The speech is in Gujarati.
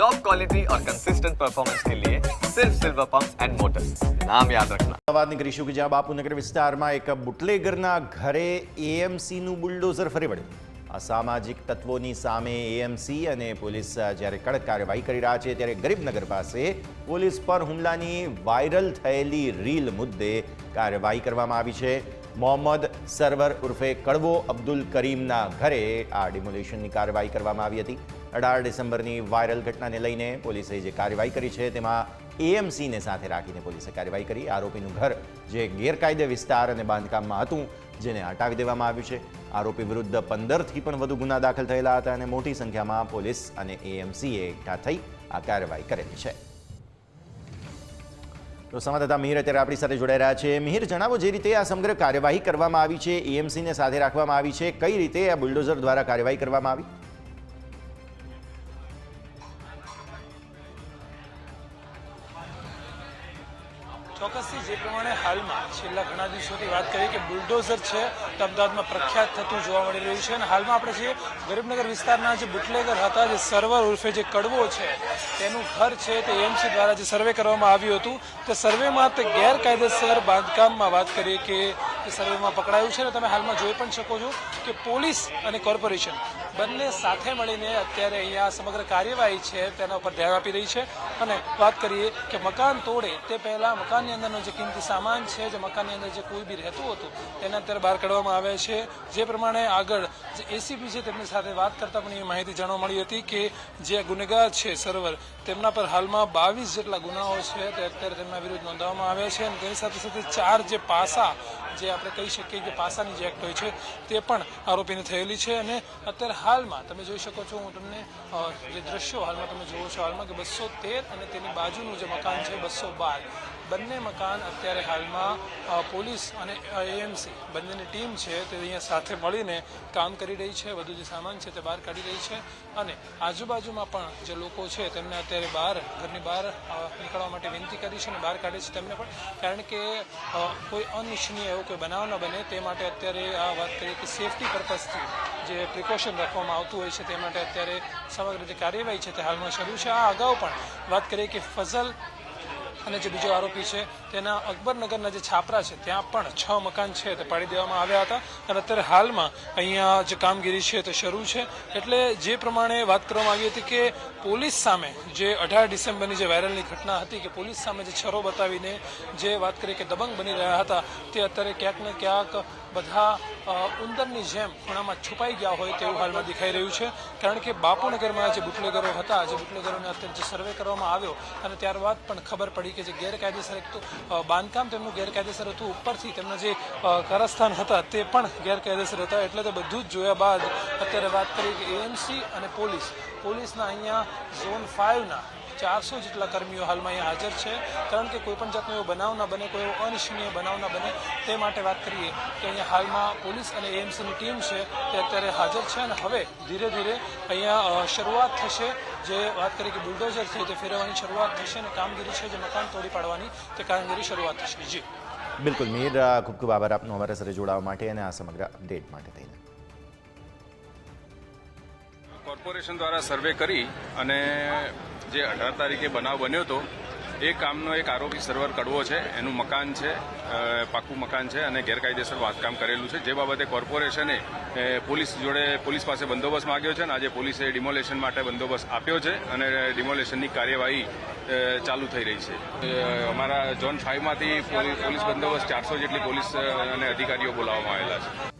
टॉप क्वालिटी और कंसिस्टेंट परफॉर्मेंस के लिए सिर्फ सिल्वर पंप एंड मोटर्स नाम याद रखना વાત કરીશું કે જ્યાં બાપુનગર વિસ્તારમાં એક બુટલેગરના ઘરે એએમસીનું બુલડોઝર ફરી વળ્યું અસામાજિક તત્વોની સામે એએમસી અને પોલીસ જ્યારે કડક કાર્યવાહી કરી રહ્યા છે ત્યારે ગરીબનગર પાસે પોલીસ પર હુમલાની વાયરલ થયેલી રીલ મુદ્દે કાર્યવાહી કરવામાં આવી છે મોહમ્મદ સરવર ઉર્ફે કડવો અબ્દુલ કરીમના ઘરે આ ડિમોલેશનની કાર્યવાહી કરવામાં આવી હતી અઢાર ડિસેમ્બરની વાયરલ ઘટનાને લઈને પોલીસે જે કાર્યવાહી કરી છે તેમાં એએમસીને સાથે રાખીને પોલીસે કાર્યવાહી કરી. આરોપીનું ઘર જે ગેરકાયદે વિસ્તાર અને બાંધકામમાં હતું, જેને હટાવી દેવામાં આવ્યું છે. આરોપી વિરુદ્ધ પંદરથી પણ વધુ ગુના દાખલ થયેલા હતા અને મોટી સંખ્યામાં પોલીસ અને એએમસીએ એકઠા થઈ આ કાર્યવાહી કરેલી છે. તો સંવાદદાતા મિહિર અત્યારે આપણી સાથે જોડાઈ રહ્યા છે. મિહિર, જણાવો જે રીતે આ સમગ્ર કાર્યવાહી કરવામાં આવી છે, એએમસીને સાથે રાખવામાં આવી છે, કઈ રીતે આ બુલડોઝર દ્વારા કાર્યવાહી કરવામાં આવી? ચોક્કસથી જે પ્રમાણે હાલમાં છેલ્લા ઘણા દિવસોથી વાત કરીએ કે બુલડોઝર છે અમદાવાદમાં પ્રખ્યાત થતું જોવા મળી રહ્યું છે અને હાલમાં આપણે જે ગરીબનગર વિસ્તારના જે બુટલેગર હતા, જે સર્વર ઉર્ફે જે કડવો છે, તેનું ઘર છે, તે એમસી દ્વારા જે સર્વે કરવામાં આવ્યું હતું. તે સર્વેમાં તે ગેરકાયદેસર બાંધકામમાં વાત કરીએ કે તે સર્વેમાં પકડાયું છે અને તમે હાલમાં જોઈ પણ શકો છો કે પોલીસ અને કોર્પોરેશન બંને સાથે મળીને અત્યારે અહીંયા સમગ્ર કાર્યવાહી છે, તેના ઉપર ધ્યાન આપી રહી છે. અને વાત કરીએ કે મકાન તોડે તે પહેલાં મકાનની અંદરનો જે કિંમતી સામાન છે, જે મકાનની અંદર જે કોઈ બી રહેતું હતું, તેને અત્યારે બહાર કાઢવામાં આવે છે. જે પ્રમાણે આગળ જે એસીપી છે તેમની સાથે વાત કરતા પણ એ માહિતી જાણવા મળી હતી કે જે ગુનેગાર છે સર્વર, તેમના પર હાલમાં બાવીસ જેટલા ગુનાઓ છે, તે અત્યારે તેમના વિરુદ્ધ નોંધવામાં આવ્યા છે. અને તેની સાથે સાથે ચાર જે પાસા જે આપણે કહી શકીએ કે પાસાની જે એક્ટ હોય છે, તે પણ આરોપીને થયેલી છે અને અત્યારે હાલમાં તમે જોઈ શકો છો, હું તમને જે દ્રશ્યો હાલમાં તમે જુઓ છો હાલમાં કે બસો તેર અને તેની બાજુનું જે મકાન છે બસો બાર. બંને મકાન અત્યારે હાલમાં પોલીસ અને એએમસી બંનેની ટીમ છે તે અહીંયા સાથે મળીને કામ કરી રહી છે. વધુ જે સામાન છે તે બહાર કાઢી રહી છે અને આજુબાજુમાં પણ જે લોકો છે તેમને અત્યારે બહાર, ઘરની બહાર નીકળવા માટે વિનંતી કરી છે અને બહાર કાઢે છે તેમને પણ. કારણ કે કોઈ અનિચ્છનીય એવો કોઈ બનાવ ન બને તે માટે અત્યારે આ વાત કરીએ કે સેફટી પર્પઝથી જે પ્રિકોશન રાખવામાં આવતું હોય છે તે માટે અત્યારે સમગ્ર જે કાર્યવાહી છે તે હાલમાં શરૂ છે. આ અગાઉ પણ વાત કરીએ કે ફઝલ અને જે બીજો આરોપી છે, તેના અકબરનગરના જે છાપરા છે, ત્યાં પણ છ મકાન છે તે પાડી દેવામાં આવ્યા હતા. અને અત્યારે હાલમાં અહીંયા જે કામગીરી છે તે શરૂ છે. એટલે જે પ્રમાણે વાત કરવામાં આવી હતી કે પોલીસ સામે જે અઢાર ડિસેમ્બરની જે વાયરલની ઘટના હતી કે પોલીસ સામે જે છરો બતાવીને જે વાત કરી કે દબંગ બની રહ્યા હતા, તે અત્યારે ક્યાંક ને ક્યાંક બધા ઉંદરની જેમ ખૂણામાં છુપાઈ ગયા હોય તેવું હાલમાં દેખાઈ રહ્યું છે. કારણ કે બાપુનગરમાં જે બુટલેગરો હતા. જે બુટલેગરોને અત્યારે જે સર્વે કરવામાં આવ્યો અને ત્યારબાદ પણ ખબર પડી કે જે ગેરકાયદેસર એક તો બાંધકામ તેમનું ગેરકાયદેસર હતું. ઉપરથી તેમના જે કરસ્થાન હતા તે પણ ગેરકાયદેસર હતા. એટલે તો બધું જ જોયા બાદ અત્યારે વાત કરીએ કે એએમસી અને પોલીસ. પોલીસના અહીંયા ઝોન ફાઇવના ચારસો જેટલા કર્મીઓ હાલમાં અહીંયા હાજર છે. કારણ કે કોઈપણ જાતનો એવો બનાવ ના બને કોઈ એવો અનિચ્છનીય બનાવ ના બને તે માટે વાત કરીએ કે અહીંયા હાલમાં પોલીસ અને એએમસીની ટીમ છે તે અત્યારે હાજર છે અને હવે ધીરે ધીરે અહીંયા શરૂઆત થશે. જે વાત કરીએ કે બુલડોઝર છે તે ફેરવવાની શરૂઆત થશે અને કામગીરી છે જે મકાન તોડી પાડવાની તે કામગીરી શરૂઆત થશે. જી. બિલકુલ મીર ખૂબ ખૂબ આભાર આપનો અમારા સાથે જોડાવા માટે અને આ સમગ્ર અપડેટ માટે થઈને. કોર્પોરેશન દ્વારા સર્વે કરી અને જે અઢાર તારીખે બનાવ બન્યો હતો, એ કામનો એક આરોપી સર્વર કડવો છે, એનું મકાન છે પાકું મકાન છે અને ગેરકાયદેસર બાંધકામ કરેલું છે. જે બાબતે કોર્પોરેશને પોલીસ જોડે પોલીસ પાસે બંદોબસ્ત માંગ્યો છે અને આજે પોલીસે ડિમોલેશન માટે બંદોબસ્ત આપ્યો છે અને ડિમોલેશનની કાર્યવાહી ચાલુ થઈ રહી છે. અમારા ઝોન ફાઇવમાંથી પોલીસ બંદોબસ્ત ચારસો જેટલી પોલીસ અને અધિકારીઓ બોલાવવામાં આવેલા છે.